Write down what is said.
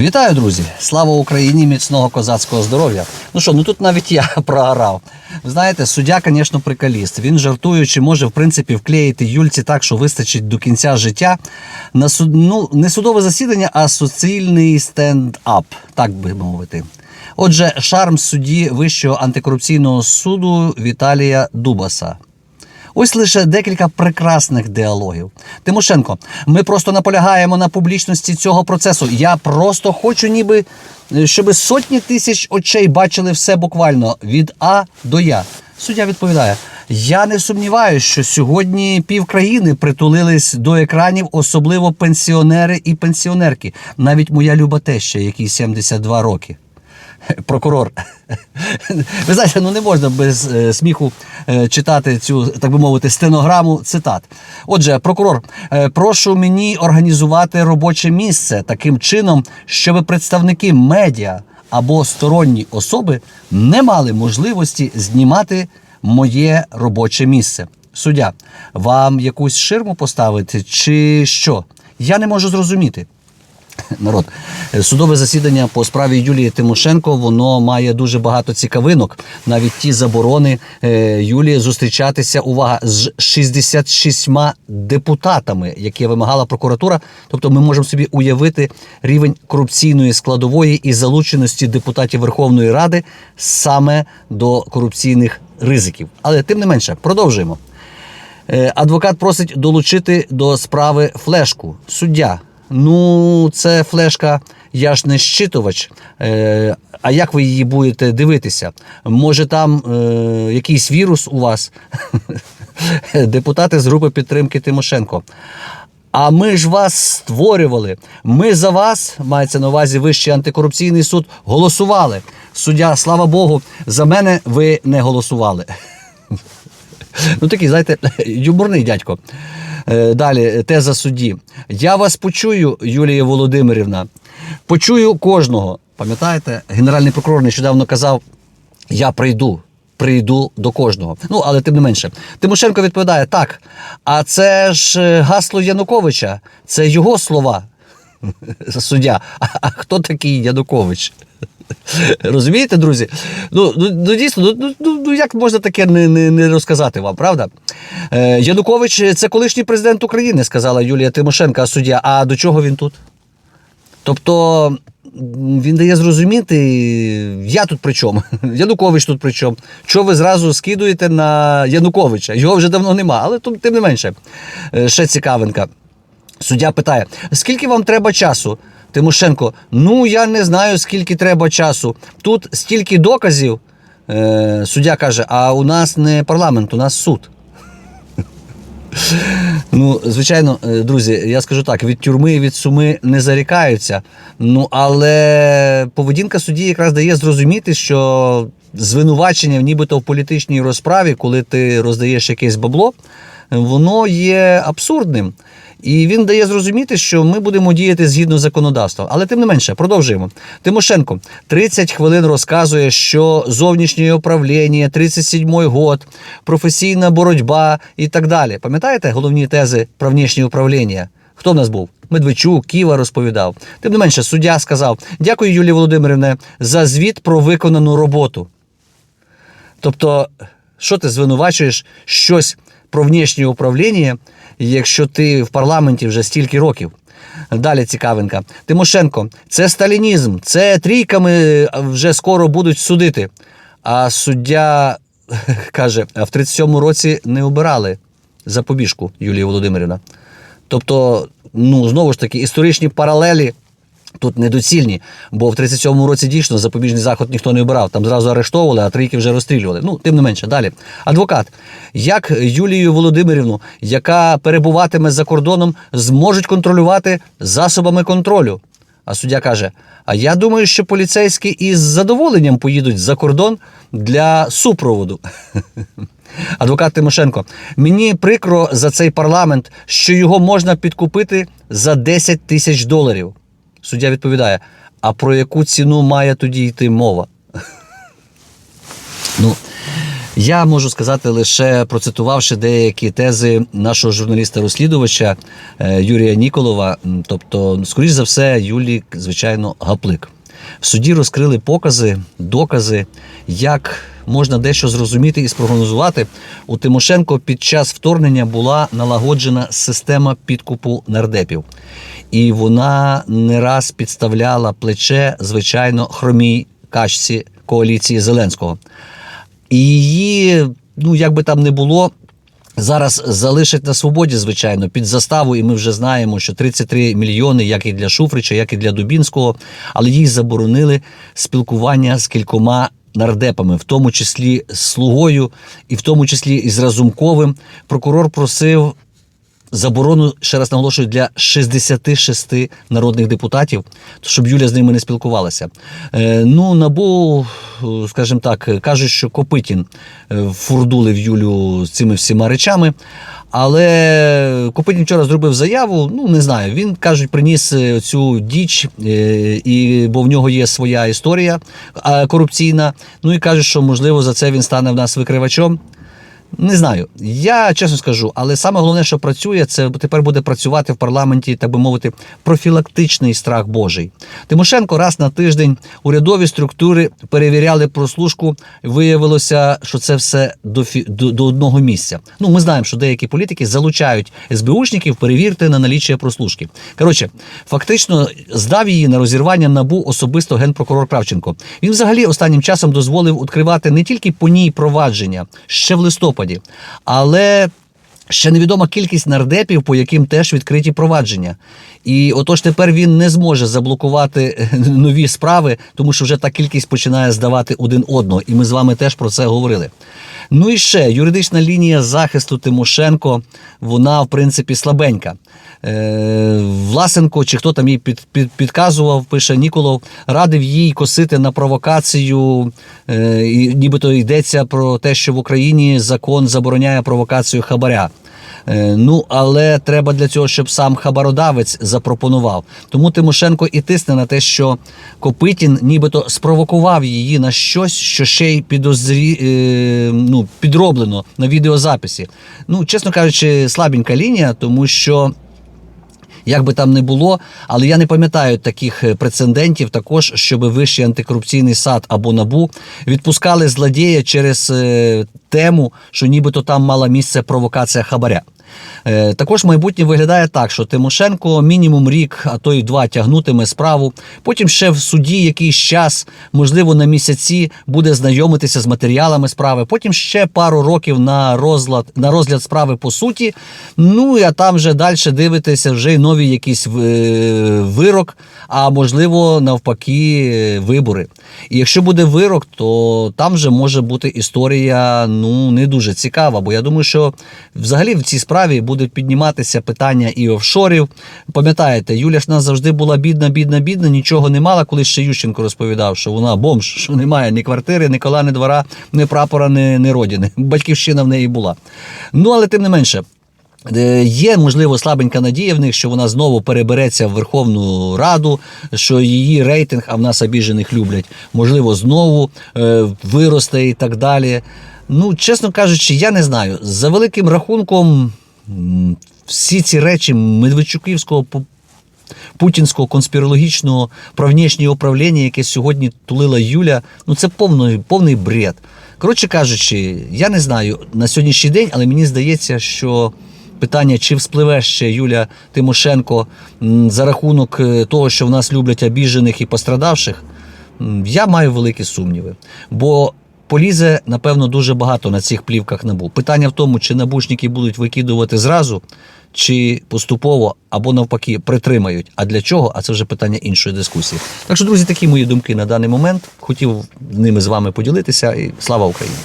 Вітаю, друзі! Слава Україні! Міцного козацького здоров'я. Ну що, ну тут навіть я програв. Ви знаєте, суддя, звісно, приколіст. Він жартуючи, може в принципі вклеїти Юльці так, що вистачить до кінця життя. На суд... ну, не судове засідання, а суцільний стенд-ап, так би мовити. Отже, шарм судді Вищого антикорупційного суду Віталія Дубаса. Ось лише декілька прекрасних діалогів. Тимошенко, ми просто наполягаємо на публічності цього процесу. Я просто хочу, ніби е, щоб сотні тисяч очей бачили все буквально від А до Я. Суддя відповідає: я не сумніваюся, що сьогодні півкраїни притулились до екранів, особливо пенсіонери і пенсіонерки. Навіть моя люба теща, якій 72 роки. Прокурор. Ви знаєте, ну не можна без е, сміху е, читати цю, так би мовити, стенограму цитат. Отже, прокурор, е, прошу мені організувати робоче місце таким чином, щоб представники медіа або сторонні особи не мали можливості знімати моє робоче місце. Суддя, вам якусь ширму поставити чи що? Я не можу зрозуміти народ. Е, Судове засідання по справі Юлії Тимошенко воно має дуже багато цікавинок. Навіть ті заборони е, Юлії зустрічатися увага з 66 депутатами, які вимагала прокуратура. Тобто, ми можемо собі уявити рівень корупційної складової і залученості депутатів Верховної Ради саме до корупційних ризиків. Але тим не менше, продовжуємо. Е, Адвокат просить долучити до справи флешку. Суддя. Ну, це флешка, я ж не щитувач. Е, а як ви її будете дивитися? Може, там е, якийсь вірус у вас? Депутати з групи підтримки Тимошенко. А ми ж вас створювали. Ми за вас, мається на увазі Вищий антикорупційний суд, голосували. Суддя, слава Богу, за мене ви не голосували. Ну такий, знаєте, юморний дядько. Е, Далі теза судді. Я вас почую, Юлія Володимирівна. Почую кожного. Пам'ятаєте, генеральний прокурор нещодавно казав: Я прийду, прийду до кожного. Ну, але тим не менше. Тимошенко відповідає: так. А це ж е, гасло Януковича, це його слова. Суддя. А, а хто такий Янукович? Розумієте, друзі? Ну, ну, ну дійсно, ну, ну, ну, ну як можна таке не, не, не розказати вам, правда? Е, Янукович це колишній президент України, сказала Юлія Тимошенко, суддя. А до чого він тут? Тобто він дає зрозуміти, я тут при чому? Янукович тут при чому? Чого ви зразу скидуєте на Януковича? Його вже давно нема, але тим тим не менше. Е, Ще цікавинка. Суддя питає: скільки вам треба часу? Тимошенко, ну я не знаю, скільки треба часу. Тут стільки доказів. Е, суддя каже: а у нас не парламент, у нас суд. Ну, звичайно, е, друзі, я скажу так: від тюрми і від суми не зарікаються. Ну, але поведінка судді якраз дає зрозуміти, що звинувачення, нібито в політичній розправі, коли ти роздаєш якесь бабло, воно є абсурдним. І він дає зрозуміти, що ми будемо діяти згідно законодавства. Але тим не менше, продовжуємо. Тимошенко 30 хвилин розказує, що зовнішнє управління, 37-й год, професійна боротьба і так далі. Пам'ятаєте головні тези про внішнє управління? Хто в нас був? Медведчук, Ківа розповідав. Тим не менше, суддя сказав: Дякую, Юлії Володимирівне, за звіт про виконану роботу. Тобто, що ти звинувачуєш щось про внішнє управління, якщо ти в парламенті вже стільки років? Далі цікавинка. Тимошенко, це сталінізм, це трійками вже скоро будуть судити. А суддя каже: в 37-му році не обирали запобіжку Юлія Володимирівна. Тобто, ну знову ж таки, історичні паралелі тут недоцільні, бо в 37-му році дійсно запобіжний заход ніхто не обирав. Там зразу арештовували, а трійки вже розстрілювали. Ну, тим не менше, далі. Адвокат, як Юлію Володимирівну, яка перебуватиме за кордоном, зможуть контролювати засобами контролю? А суддя каже: А я думаю, що поліцейські із задоволенням поїдуть за кордон для супроводу. Адвокат Тимошенко, мені прикро за цей парламент, що його можна підкупити за 10 тисяч доларів. Суддя відповідає: а про яку ціну має тоді йти мова? Ну, Я можу сказати лише процитувавши деякі тези нашого журналіста-розслідувача е, Юрія Ніколова. Тобто, скоріш за все, Юлік, звичайно, гаплик. В суді розкрили покази, докази, як можна дещо зрозуміти і спрогнозувати. У Тимошенко під час вторгнення була налагоджена система підкупу нардепів. І вона не раз підставляла плече, звичайно, хромій качці коаліції Зеленського. І її, ну як би там не було, зараз залишать на свободі, звичайно, під заставу, і ми вже знаємо, що 33 мільйони, як і для Шуфрича, як і для Дубінського, але їй заборонили спілкування з кількома. Нардепами, в тому числі з слугою, і в тому числі і з Разумковим, прокурор просив заборону, ще раз наголошую, для 66 народних депутатів, щоб Юля з ними не спілкувалася. Е, ну, набу, е, скажімо так, кажуть, що Копитін е, фурдулив Юлю з цими всіма речами. Але Копитін вчора зробив заяву. Ну не знаю. Він кажуть, приніс цю діч, і бо в нього є своя історія корупційна. Ну і каже, що можливо за це він стане в нас викривачом. Не знаю. Я чесно скажу, але саме головне, що працює, це тепер буде працювати в парламенті, так би мовити, профілактичний страх Божий. Тимошенко раз на тиждень урядові структури перевіряли прослушку. Виявилося, що це все до, фі- до, до одного місця. Ну, ми знаємо, що деякі політики залучають СБУшників перевірити на наліччя прослушки. Коротше, фактично здав її на розірвання набу особисто генпрокурор Кравченко. Він взагалі останнім часом дозволив відкривати не тільки по ній провадження ще в листопаді, але ще невідома кількість нардепів, по яким теж відкриті провадження. І отож тепер він не зможе заблокувати нові справи, тому що вже та кількість починає здавати один одного. І ми з вами теж про це говорили. Ну і ще юридична лінія захисту Тимошенко, вона в принципі слабенька. Е, Власенко, чи хто там їй під, під, підказував, пише Ніколов, радив їй косити на провокацію. Е, і нібито йдеться про те, що в Україні закон забороняє провокацію хабаря. Е, Ну, але треба для цього, щоб сам хабародавець запропонував. Тому Тимошенко і тисне на те, що Копитін нібито спровокував її на щось, що ще й підозрі... е, ну, підроблено на відеозаписі. Ну, чесно кажучи, слабенька лінія, тому що. Як би там не було, але я не пам'ятаю таких е, прецедентів, також щоб вищий антикорупційний сад або набу відпускали злодія через тему, що нібито там мала місце провокація хабаря. Е, Також майбутнє виглядає так, що Тимошенко мінімум рік, а то й два тягнутиме справу. Потім ще в суді якийсь час, можливо, на місяці буде знайомитися з матеріалами справи. Потім ще пару років на розгляд, на розгляд справи по суті. Ну а там вже далі дивитися вже й нові якийсь е, вирок, а можливо, навпаки, е, вибори. І якщо буде вирок, то там вже може бути історія ну не дуже цікава. Бо я думаю, що взагалі в цій справі будуть підніматися питання і офшорів. Пам'ятаєте, Юля ж нас завжди була бідна, бідна, бідна, нічого не мала. Коли ще Ющенко розповідав, що вона бомж, що немає ні квартири, ні кола, ні двора, ні прапора, ні, ні родини. Батьківщина в неї була. Ну але тим не менше. Е, Є, можливо, слабенька надія в них, що вона знову перебереться в Верховну Раду, що її рейтинг, а в нас обіжених люблять, можливо, знову е, виросте і так далі. Ну, чесно кажучи, я не знаю. За великим рахунком, всі ці речі Медведчуківського путінського конспірологічного про внішнє управління, яке сьогодні тулила Юля, ну це повний, повний бред. Коротше кажучи, я не знаю на сьогоднішній день, але мені здається, що питання, чи вспливе ще Юля Тимошенко за рахунок е, того, що в нас люблять обіжених і пострадавших, я маю великі сумніви. Бо полізе, напевно, дуже багато на цих плівках набу. Питання в тому, чи набушники будуть викидувати зразу, чи поступово, або навпаки, притримають. А для чого? А це вже питання іншої дискусії. Так що, друзі, такі мої думки на даний момент. Хотів ними з вами поділитися. І слава Україні!